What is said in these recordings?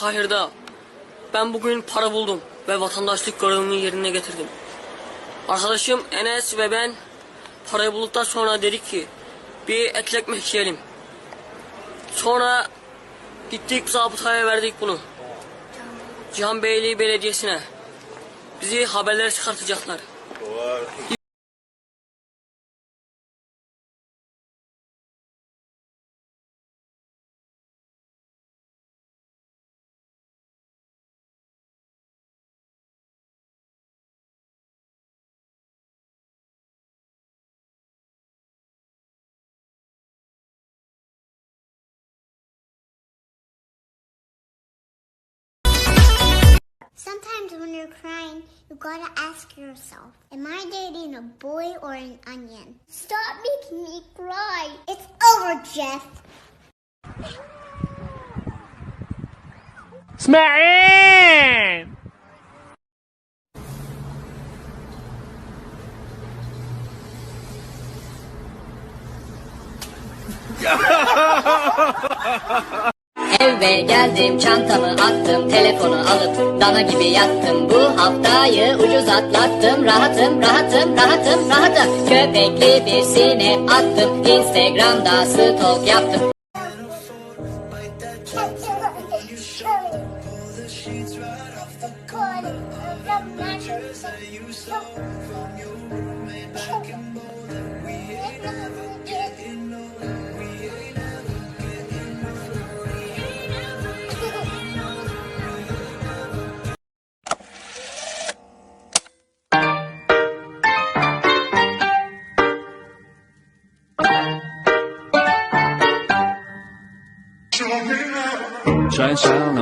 Tahir'de ben bugün para buldum ve vatandaşlık görevimi yerine getirdim. Arkadaşım Enes ve ben parayı bulduktan sonra dedik ki bir etli ekmek yiyelim. Sonra gittik zabıtaya verdik bunu. Cihan Beyliği Belediyesi'ne. Bizi haberlere çıkartacaklar. Sometimes when you're crying, you gotta ask yourself, am I dating a boy or an onion? Stop making me cry. It's over, Jeff. Smack! Ha ha ha ha ha! Eve geldim. Çantamı attım telefonu alıp dana gibi yattım. Bu haftayı ucuz atlattım. Rahatım rahatım rahatım rahatım. Köpekli bir sinep attım. Instagram'da stalk yaptım. Geleyim sunshine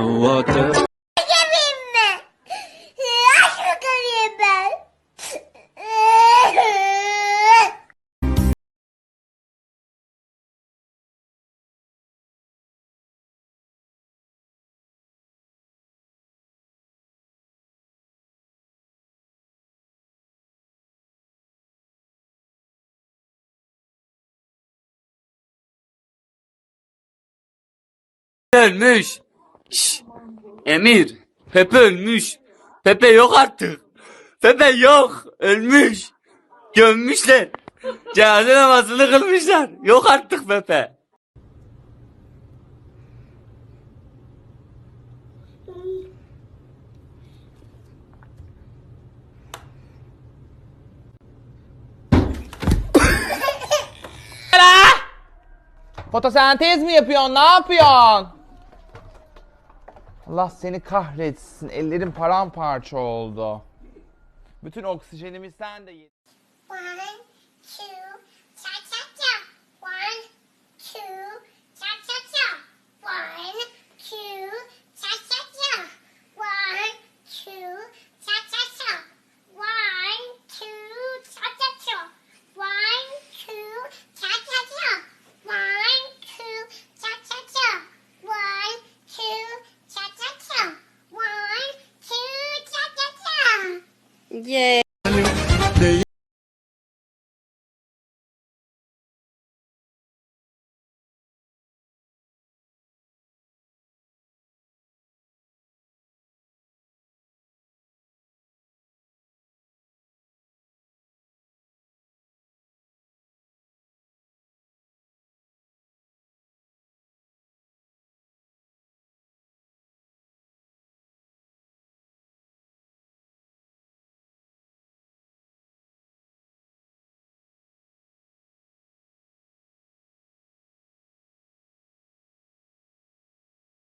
shine Şş, Emir, Pepe ölmüş. Pepe yok artık. Pepe yok, ölmüş. Gömmüşler. Cenaze namazını kılmışlar. Yok artık Pepe. Fotosentez mi yapıyorsun? Ne yapıyorsun? Allah seni kahretsin. Ellerim paramparça oldu. Bütün oksijenimi sen de yedin. One, two, Yay